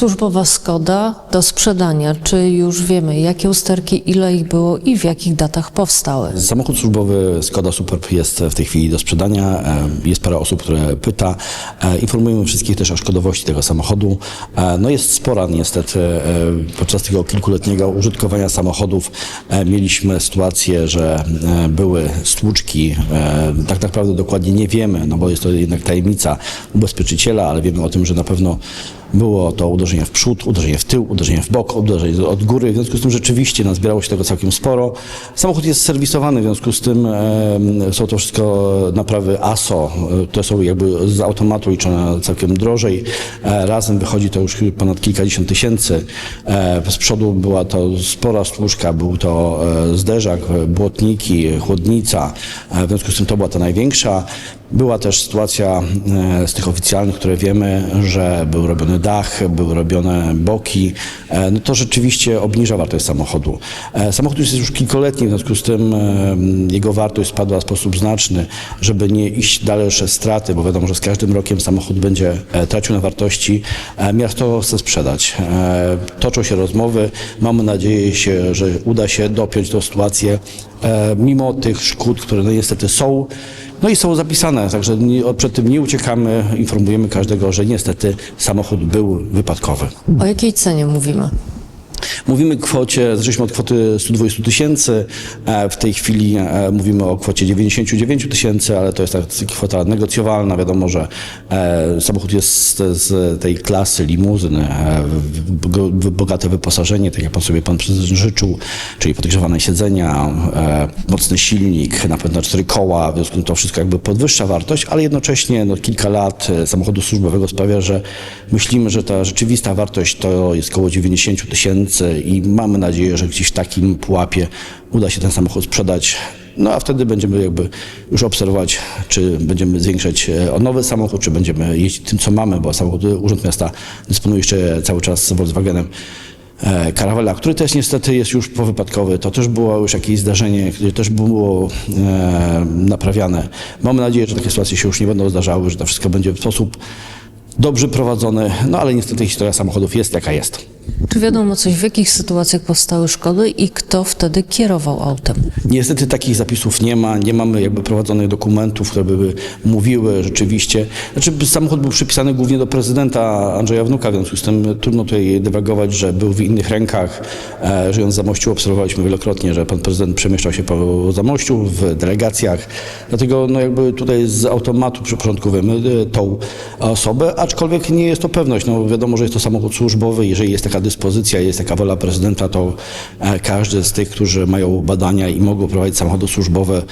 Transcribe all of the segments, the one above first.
Służbowa Skoda do sprzedania. Czy już wiemy, jakie usterki, ile ich było i w jakich datach powstały? Samochód służbowy Skoda Superb jest w tej chwili do sprzedania. E, Jest parę osób, które pyta. E, Informujemy wszystkich też o szkodowości tego samochodu. E, No jest spora niestety. Podczas tego kilkuletniego użytkowania samochodów mieliśmy sytuację, że były stłuczki. Tak naprawdę dokładnie nie wiemy, no bo jest to jednak tajemnica ubezpieczyciela, ale wiemy o tym, że na pewno było to uderzenie w przód, uderzenie w tył, uderzenie w bok, uderzenie od góry. W związku z tym rzeczywiście nazbierało się tego całkiem sporo. Samochód jest serwisowany, w związku z tym są to wszystko naprawy ASO. To są jakby z automatu liczone całkiem drożej. E, razem wychodzi to już ponad kilkadziesiąt tysięcy. E, z przodu była to spora stłuczka, był to e, zderzak, błotniki, chłodnica. W związku z tym to była ta największa. Była też sytuacja z tych oficjalnych, które wiemy, że był robiony dach, były robione boki. E, No to rzeczywiście obniża wartość samochodu. E, Samochód jest już kilkoletni, w związku z tym e, jego wartość spadła w sposób znaczny, żeby nie iść dalsze straty, bo wiadomo, że z każdym rokiem samochód będzie tracił na wartości. Miasto chce sprzedać. Toczą się rozmowy. Mamy nadzieję, się, że uda się dopiąć tę sytuację, mimo tych szkód, które no niestety są. No i są zapisane, także przed tym nie uciekamy, informujemy każdego, że niestety samochód był wypadkowy. O jakiej cenie mówimy? Mówimy kwocie, zaczęliśmy od kwoty 120 tysięcy, e, w tej chwili e, mówimy o kwocie 99 tysięcy, ale to jest ta kwota negocjowalna. Wiadomo, że e, samochód jest z tej klasy limuzyn, w- w- bogate wyposażenie, tak jak pan sobie pan życzył, czyli podgrzewane siedzenia, mocny silnik, napęd na cztery koła, w związku z tym to wszystko jakby podwyższa wartość, ale jednocześnie no, kilka lat samochodu służbowego sprawia, że myślimy, że ta rzeczywista wartość to jest około 90 tysięcy i mamy nadzieję, że gdzieś w takim pułapie uda się ten samochód sprzedać. No a wtedy będziemy jakby już obserwować, czy będziemy zwiększać e, o nowy samochód, czy będziemy jeździć tym, co mamy, bo samochód Urząd Miasta dysponuje jeszcze cały czas Volkswagenem e, Caravella, który też niestety jest już powypadkowy. To też było już jakieś zdarzenie, które też było e, naprawiane. Mamy nadzieję, że takie sytuacje się już nie będą zdarzały, że to wszystko będzie w sposób dobrze prowadzony, no ale niestety historia samochodów jest jaka jest. Czy wiadomo coś, w jakich sytuacjach powstały szkody i kto wtedy kierował autem? Niestety takich zapisów nie ma, nie mamy jakby prowadzonych dokumentów, które by mówiły rzeczywiście. Znaczy samochód był przypisany głównie do prezydenta Andrzeja Wnuka, w związku z tym trudno tutaj dywagować, że był w innych rękach. E, żyjąc w Zamościu obserwowaliśmy wielokrotnie, że pan prezydent przemieszczał się po Zamościu w delegacjach. Dlatego no jakby tutaj z automatu przyporządkowujemy e, tą osobę, aczkolwiek nie jest to pewność. No wiadomo, że jest to samochód służbowy, jeżeli jest taka dyspozycja, jest taka wola prezydenta, to e, każdy z tych, którzy mają badania i mogą prowadzić samochody służbowe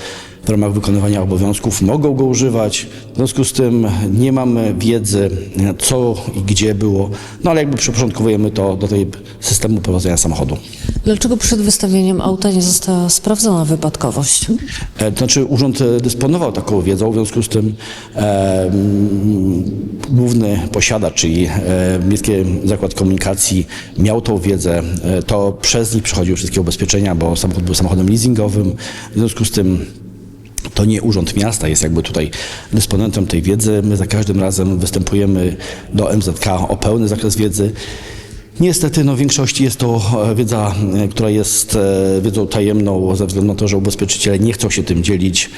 w ramach wykonywania obowiązków, mogą go używać. W związku z tym nie mamy wiedzy, e, co i gdzie było, no ale jakby przyporządkowujemy to do tej systemu prowadzenia samochodu. Dlaczego przed wystawieniem auta nie została sprawdzona wypadkowość? E, To znaczy urząd e, dysponował taką wiedzą, w związku z tym e, główny posiadacz, czyli e, Miejski Zakład Komunikacji miał tą wiedzę, e, to przez nich przechodziły wszystkie ubezpieczenia, bo samochód był samochodem leasingowym, w związku z tym to nie Urząd Miasta jest jakby tutaj dysponentem tej wiedzy. My za każdym razem występujemy do MZK o pełny zakres wiedzy. Niestety no, w większości jest to e, wiedza, e, która jest e, wiedzą tajemną ze względu na to, że ubezpieczyciele nie chcą się tym dzielić.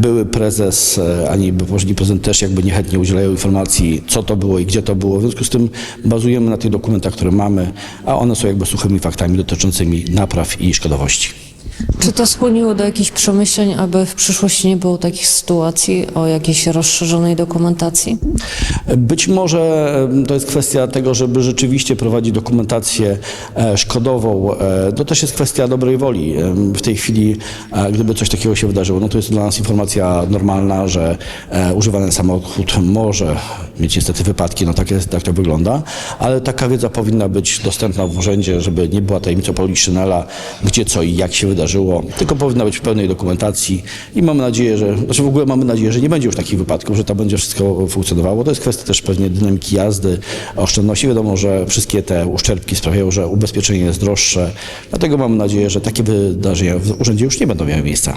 Były prezes, ani poprzedni prezydent też jakby niechętnie udzielają informacji, co to było i gdzie to było. W związku z tym bazujemy na tych dokumentach, które mamy, a one są jakby suchymi faktami dotyczącymi napraw i szkodowości. Czy to skłoniło do jakichś przemyśleń, aby w przyszłości nie było takich sytuacji o jakiejś rozszerzonej dokumentacji? Być może to jest kwestia tego, żeby rzeczywiście prowadzić dokumentację e, szkodową. E, To też jest kwestia dobrej woli. W tej chwili, e, gdyby coś takiego się wydarzyło, no to jest dla nas informacja normalna, że używany samochód może mieć niestety wypadki, no tak, jest, tak to wygląda, ale taka wiedza powinna być dostępna w urzędzie, żeby nie była tajemnicą Poliszynela, gdzie co i jak się wydarzyło, tylko powinna być w pełnej dokumentacji i mamy nadzieję, że, znaczy w ogóle mamy nadzieję, że nie będzie już takich wypadków, że to będzie wszystko funkcjonowało. To jest kwestia też pewnie dynamiki jazdy, oszczędności. Wiadomo, że wszystkie te uszczerbki sprawiają, że ubezpieczenie jest droższe, dlatego mamy nadzieję, że takie wydarzenia w urzędzie już nie będą miały miejsca.